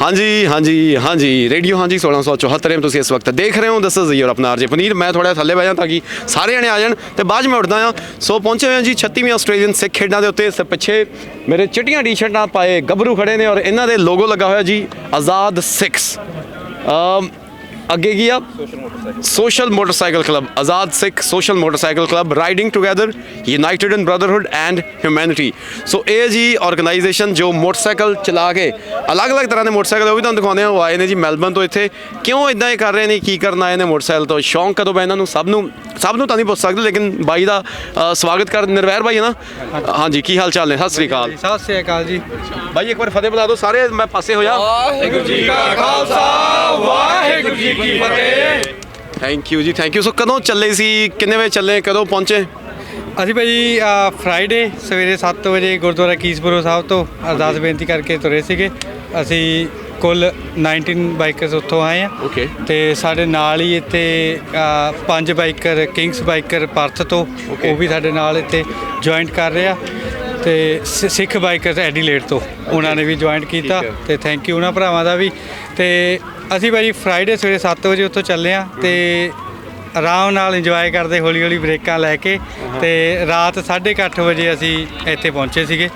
ਹਾਂਜੀ ਹਾਂਜੀ ਹਾਂਜੀ। ਰੇਡੀਓ, ਹਾਂਜੀ 1674 ਐਮ ਤੁਸੀਂ ਇਸ ਵਕਤ ਦੇਖ ਰਹੇ ਹੋ। ਦਿਸ ਇਜ਼ ਯੂਰ ਆਪਣਾ ਆਰਜੇ ਪਨੀਰ। ਮੈਂ ਥੋੜਾ ਥੱਲੇ ਬਹਿ ਜਾ ਤਾਂ ਕਿ ਸਾਰੇ ਜਣੇ ਆ ਜਾਣ ਤੇ ਬਾਅਦ 'ਚ ਮੈਂ ਉੱਠਦਾ ਆ ਸੋ ਪਹੁੰਚੇ ਹੋਏ ਹਾਂ ਜੀ 36ਵੀਂ ਆਸਟ੍ਰੇਲੀਅਨ ਸਿੱਖ ਖੇਡਾਂ ਦੇ ਉੱਤੇ। ਸ ਪਿੱਛੇ ਮੇਰੇ ਚਿੱਟੀਆਂ ਟੀ-ਸ਼ਰਟਾਂ ਪਾਏ ਗੱਭਰੂ ਖੜੇ ਨੇ ਔਰ ਇਹਨਾਂ ਦੇ ਲੋਗੋ ਲੱਗਾ ਹੋਇਆ ਜੀ ਆਜ਼ਾਦ 6 ਅੱਗੇ ਕੀ ਆ? Social motorcycle club Azad Sikh social motorcycle club riding together united in brotherhood and humanity so ਇਹ ਜੀ ਆਰਗੇਨਾਈਜੇਸ਼ਨ ਜੋ ਮੋਟਰਸਾਈਕਲ ਚਲਾ ਕੇ ਅਲੱਗ-ਅਲੱਗ ਤਰ੍ਹਾਂ ਦੇ ਮੋਟਰਸਾਈਕਲ ਉਹ ਵੀ ਤੁਹਾਨੂੰ ਦਿਖਾਉਂਦੇ ਆ ਉਹ ਆਏ ਨੇ ਜੀ ਮੈਲਬਨ ਤੋਂ ਇੱਥੇ। ਕਿਉਂ ਇਦਾਂ ਇਹ ਕਰ ਰਹੇ ਨੇ ਕੀ ਕਰਨ ਆਏ ਨੇ ਮੋਟਰਸਾਈਕਲ ਤੋਂ? ਸ਼ੌਂਕ ਕਦੋਂ ਪੈ ਇਹਨਾਂ ਨੂੰ? ਸਭ ਨੂੰ ਸਭ ਨੂੰ ਤਾਂ ਨਹੀਂ ਪੁੱਛ ਸਕਦੇ ਲੇਕਿਨ ਬਾਈ ਦਾ ਸਵਾਗਤ ਕਰ ਨਿਰਵੈਰ ਬਾਈ ਹੈ ਨਾ? ਹਾਂਜੀ ਕੀ ਹਾਲ ਚਾਲ ਨੇ? ਸਤਿ ਸ੍ਰੀ ਅਕਾਲ। ਸਤਿ ਸ੍ਰੀ ਅਕਾਲ ਜੀ। ਬਾਈ ਇੱਕ ਵਾਰ ਫਤਿਹ ਬੁਲਾ ਦਿਓ ਸਾਰੇ ਮੈਂ ਪਾਸੇ ਹੋ ਜਾ ਥੈਂਕ ਯੂ ਜੀ ਥੈਂਕ ਯੂ ਸੋ ਕਦੋਂ ਚੱਲੇ ਸੀ? ਕਿੰਨੇ ਵਜੇ ਚੱਲੇ? ਕਦੋਂ ਪਹੁੰਚੇ? ਅਸੀਂ ਭਾਜੀ ਫਰਾਈਡੇ ਸਵੇਰੇ 7 ਵਜੇ ਗੁਰਦੁਆਰਾ ਕੀਸਪੁਰੋ ਸਾਹਿਬ ਤੋਂ ਅਰਦਾਸ ਬੇਨਤੀ ਕਰਕੇ ਤੁਰੇ ਸੀਗੇ। ਅਸੀਂ ਕੁੱਲ 19 ਬਾਈਕਰਸ ਉੱਥੋਂ ਆਏ ਆ ਓਕੇ ਤੇ ਸਾਡੇ ਨਾਲ ਹੀ ਇੱਥੇ ਪੰਜ ਬਾਈਕਰ ਕਿੰਗਸ ਬਾਈਕਰ ਪਰਥ ਤੋਂ ਉਹ ਵੀ ਸਾਡੇ ਨਾਲ ਇੱਥੇ ਜੁਆਇੰਟ ਕਰ ਰਹੇ ਆ। ਤੇ ਸਿੱਖ ਬਾਈਕਰਸ ਐਡੀਲੇਡ ਤੋਂ ਉਹਨਾਂ ਨੇ ਵੀ ਜੁਆਇੰਟ ਕੀਤਾ। ਤੇ ਥੈਂਕ ਯੂ ਉਹਨਾਂ ਭਰਾਵਾਂ ਦਾ ਵੀ। ਤੇ ਅਸੀਂ ਭਾਜੀ ਫਰਾਈਡੇ ਸਵੇਰੇ 7 ਵਜੇ ਉੱਥੋਂ ਚੱਲੇ ਆ ਤੇ ਆਰਾਮ ਨਾਲ ਇੰਜੋਏ ਕਰਦੇ ਹੌਲੀ ਹੌਲੀ ਬ੍ਰੇਕਾਂ ਲੈ ਕੇ ਤੇ ਰਾਤ 8:30 ਵਜੇ ਅਸੀਂ ਇੱਥੇ ਪਹੁੰਚੇ ਸੀਗੇ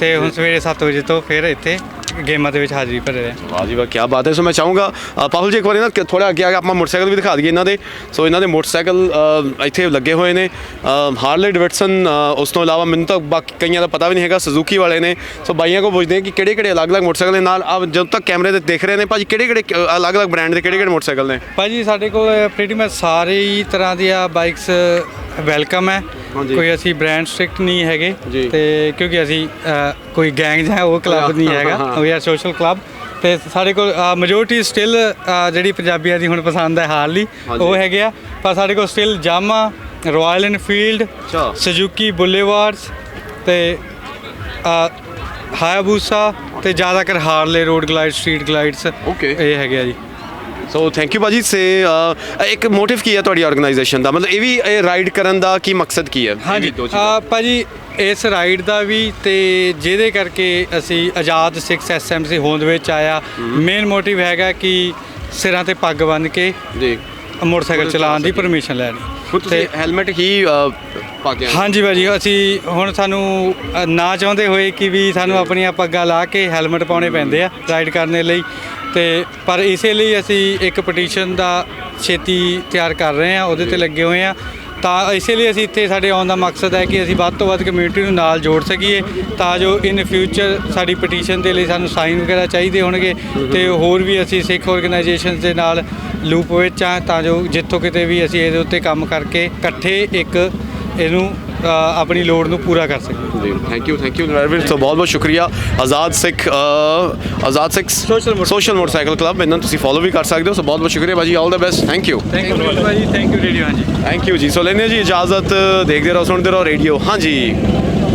ਤੇ ਹੁਣ ਸਵੇਰੇ 7 ਵਜੇ ਤੋਂ ਫਿਰ ਇੱਥੇ ਗੇਮਾਂ ਦੇ ਵਿੱਚ ਹਾਜ਼ਰੀ ਭਰ ਰਹੇ। ਵਾਹ ਜੀ ਵਾਹ ਕੀ ਬਾਤ ਹੈ। ਸੋ ਮੈਂ ਚਾਹੂੰਗਾ ਅ, ਪਾਹੁਲ ਜੀ ਇੱਕ ਵਾਰੀ ਨਾ ਥੋੜਾ ਅੱਗੇ ਆ ਕੇ ਆਪਾਂ ਮੋਟਰਸਾਈਕਲ ਵੀ ਦਿਖਾ ਦਈਏ ਇਹਨਾਂ ਦੇ। ਸੋ ਇਹਨਾਂ ਦੇ ਮੋਟਰਸਾਈਕਲ ਅ, ਇੱਥੇ ਲੱਗੇ ਹੋਏ ਨੇ। ਹਾਰਲੇ ਡਿਵਿਡਸਨ ਉਸ ਤੋਂ ਇਲਾਵਾ ਮੈਨੂੰ ਤਾਂ ਬਾਕੀ ਕਈਆਂ ਦਾ ਪਤਾ ਵੀ ਨਹੀਂ ਹੈਗਾ ਸੁਜ਼ੂਕੀ ਵਾਲੇ ਨੇ। ਸੋ ਬਾਈਆਂ ਕੋ ਪੁੱਛਦੇ ਹਾਂ ਕਿ ਕਿਹੜੇ ਕਿਹੜੇ ਅਲੱਗ-ਅਲੱਗ ਮੋਟਰਸਾਈਕਲ ਦੇ ਨਾਲ। ਆ ਜਦੋਂ ਤੱਕ ਕੈਮਰੇ ਤੇ ਦੇਖ ਰਹੇ ਨੇ ਭਾਜੀ ਕਿਹੜੇ ਕਿਹੜੇ ਅਲੱਗ-ਅਲੱਗ ਬ੍ਰਾਂਡ ਦੇ ਕਿਹੜੇ ਕਿਹੜੇ ਮੋਟਰਸਾਈਕਲ ਨੇ? ਭਾਜੀ ਸਾਡੇ ਕੋਲ ਪ੍ਰੀਟੀ ਮੈਚ ਸਾਰੇ ਹੀ ਤਰ੍ਹਾਂ ਦੀਆਂ ਬਾਈਕਸ ਵੈਲਕਮ ਹੈ ਹਾਂਜੀ। ਕੋਈ ਅਸੀਂ ਬ੍ਰਾਂਡ ਸਟ੍ਰਿਕਟ ਨਹੀਂ ਹੈਗੇ ਜੀ। ਤੇ ਕਿਉਂਕਿ ਅਸੀਂ ਅ, ਕੋਈ ਗੈਂਗ ਜਾਂ ਉਹ ਕਲੱਬ ਨਹੀਂ ਹੈਗਾ। ਵੀ ਆਰ ਸੋਸ਼ਲ ਕਲੱਬ ਤੇ ਸਾਡੇ ਕੋਲ ਮੈਜੋਰਟੀ ਸਟਿਲ ਜਿਹੜੀ ਪੰਜਾਬੀਆਂ ਦੀ ਹੁਣ ਪਸੰਦ ਹੈ ਹਾਰਲੀ ਹਾਂਜੀ। ਉਹ ਹੈਗੇ ਆ ਪਰ ਸਾਡੇ ਕੋਲ ਸਟਿਲ ਜਾਮਾ ਰਾਇਲ ਐਨਫੀਲਡ ਅੱਛਾ। ਸੁਜ਼ੂਕੀ ਬੁਲੇਵਾਰਡਸ ਤੇ ਹਾਇਬੂਸਾ ਤੇ ਜ਼ਿਆਦਾਤਰ Harley Road Glide Street Glides Okay. ਇਹ ਹੈਗੇ ਆ ਜੀ ਸੋ ਥੈਂਕ ਯੂ ਭਾਜੀ ਸੇ ਅ, ਇੱਕ ਮੋਟਿਵ ਕੀ ਹੈ ਤੁਹਾਡੀ ਆਰਗੇਨਾਈਜੇਸ਼ਨ ਦਾ? ਮਤਲਬ ਇਹ ਵੀ ਇਹ ਰਾਈਡ ਕਰਨ ਦਾ ਕੀ ਮਕਸਦ ਕੀ ਹੈ? ਇਹ ਹਾਂਜੀ। ਦੋ ਚੀਜ਼ਾਂ। ਆ ਭਾਜੀ ਇਸ ਰਾਈਡ ਦਾ ਵੀ ਤੇ ਜਿਹਦੇ ਕਰਕੇ ਅਸੀਂ ਆਜ਼ਾਦ 6 ਐਸਐਮਸੀ ਹੋਂਦ ਵਿੱਚ ਆਇਆ। ਮੇਨ ਮੋਟਿਵ ਹੈਗਾ ਕਿ ਸਿਰਾਂ ਤੇ ਪੱਗ ਬੰਨ੍ਹ ਕੇ ਜੀ। ਮੋਟਰਸਾਈਕਲ ਚਲਾਉਣ ਦੀ ਪਰਮਿਸ਼ਨ ਲੈਣੀ। ਹੁਣ ਤੁਸੀਂ ਹੈਲਮਟ ਹੀ ਅ, ਪਾ ਕੇ ਆਏ। ਹਾਂਜੀ ਭਾਜੀ ਅਸੀਂ ਹੁਣ ਸਾਨੂੰ ਅ, ਨਾ ਚਾਹੁੰਦੇ ਹੋਏ ਕਿ ਵੀ ਸਾਨੂੰ ਆਪਣੀਆਂ ਪੱਗਾਂ ਲਾ ਕੇ ਹੈਲਮਟ ਪਾਉਣੇ ਪੈਂਦੇ ਆ ਰਾਈਡ ਕਰਨ ਲਈ। ਤੇ ਪਰ ਇਸੇ ਲਈ ਅਸੀਂ ਇੱਕ ਪਟੀਸ਼ਨ ਦਾ ਛੇਤੀ ਤਿਆਰ ਕਰ ਰਹੇ ਆ ਉਹਦੇ ਤੇ ਲੱਗੇ ਹੋਏ ਆ ਤਾਂ ਇਸੇ ਲਈ ਅਸੀਂ ਇੱਥੇ ਸਾਡੇ ਆਉਣ ਦਾ ਮਕਸਦ ਹੈ ਕਿ ਅਸੀਂ ਵੱਧ ਤੋਂ ਵੱਧ ਕਮਿਊਨਿਟੀ ਨੂੰ ਨਾਲ ਜੋੜ ਸਕੀਏ ਤਾਂ ਜੋ ਇਨ ਫਿਊਚਰ ਸਾਡੀ ਪਟੀਸ਼ਨ ਦੇ ਲਈ ਸਾਨੂੰ ਸਾਈਨ ਵਗੈਰਾ ਚਾਹੀਦੇ ਹੋਣਗੇ ਤੇ ਹੋਰ ਵੀ ਅਸੀਂ ਸਿੱਖ ਆਰਗੇਨਾਈਜੇਸ਼ਨਸ ਦੇ ਨਾਲ ਲੂਪ ਵਿੱਚ ਆ ਤਾਂ ਜੋ ਜਿੱਥੋਂ ਕਿਤੇ ਵੀ ਅਸੀਂ ਇਹਦੇ ਉੱਤੇ ਕੰਮ ਕਰਕੇ ਇਕੱਠੇ ਇੱਕ ਇਹਨੂੰ ਆਪਣੀ ਲੋੜ ਨੂੰ ਪੂਰਾ ਕਰ ਸਕੀਏ ਜੀ thank you thank you Narvir ਤੋਂ ਬਹੁਤ ਬਹੁਤ ਸ਼ੁਕਰੀਆ। Azad Sikh Azad Sikh social motorcycle club ਇਹਨਾਂ ਨੂੰ ਤੁਸੀਂ ਫੋਲੋ ਵੀ ਕਰ ਸਕਦੇ ਹੋ। ਸੋ ਬਹੁਤ ਬਹੁਤ ਸ਼ੁਕਰੀਆ ਭਾਜੀ all the best thank you thank you ਭਾਜੀ ਥੈਂਕ ਯੂ ਰੇਡੀਓ ਹਾਂਜੀ। ਥੈਂਕ ਯੂ ਜੀ। ਸੋ ਲੈਣੇ ਜੀ ਇਜਾਜ਼ਤ ਦੇਖਦੇ ਰਹੋ ਸੁਣਦੇ ਰਹੋ ਰੇਡੀਓ ਹਾਂਜੀ।